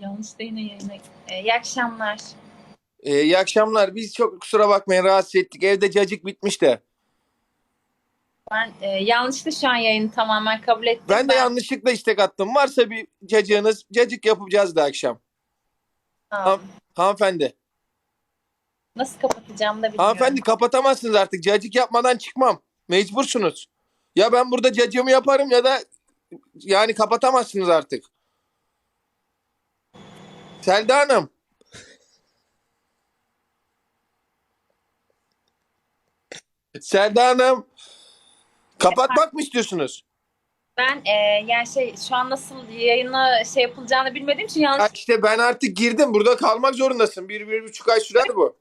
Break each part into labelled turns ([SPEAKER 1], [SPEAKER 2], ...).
[SPEAKER 1] Yanlış da yine yayına. Ee, iyi akşamlar.
[SPEAKER 2] Ee, iyi akşamlar. Biz çok kusura bakmayın rahatsız ettik. Evde cacık bitmiş de.
[SPEAKER 1] Ben e, yanlıştı şu an yayını tamamen kabul ettim.
[SPEAKER 2] Ben de yanlışlıkla istek attım. Varsa bir cacığınız cacık yapacağız da akşam.
[SPEAKER 1] Aa,
[SPEAKER 2] Hanımefendi.
[SPEAKER 1] Nasıl kapatacağım da bilmiyorum.
[SPEAKER 2] Hanımefendi kapatamazsınız artık. Cacık yapmadan çıkmam. Mecbursunuz. Ya ben burada cacığımı yaparım ya da yani kapatamazsınız artık. Selda Hanım. Selda Hanım. Kapatmak mı istiyorsunuz?
[SPEAKER 1] Ben e, yani şey şu an nasıl yayına şey yapılacağını bilmediğim için yanlış
[SPEAKER 2] Ya işte ben artık girdim. Burada kalmak zorundasın. Bir, bir buçuk ay sürer bu.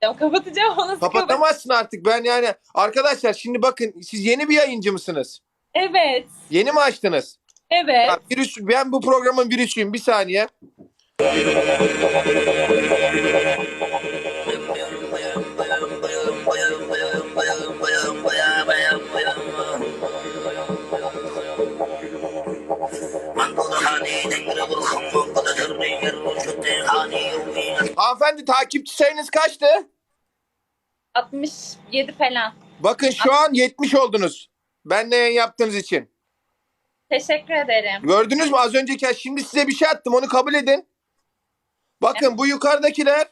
[SPEAKER 1] kapatacağım. Kapatacağım. O nasıl kapat-
[SPEAKER 2] Kapatamazsın artık. Ben yani arkadaşlar şimdi bakın siz yeni bir yayıncı mısınız?
[SPEAKER 1] Evet.
[SPEAKER 2] Yeni mi açtınız?
[SPEAKER 1] Evet.
[SPEAKER 2] Ya virüs, ben bu programın virüsüyüm. Bir saniye. Hanımefendi takipçi sayınız kaçtı?
[SPEAKER 1] 67 falan.
[SPEAKER 2] Bakın şu an 70 oldunuz. Benle yayın yaptığınız için.
[SPEAKER 1] Teşekkür ederim.
[SPEAKER 2] Gördünüz mü az önceki şimdi size bir şey attım onu kabul edin. Bakın bu yukarıdakiler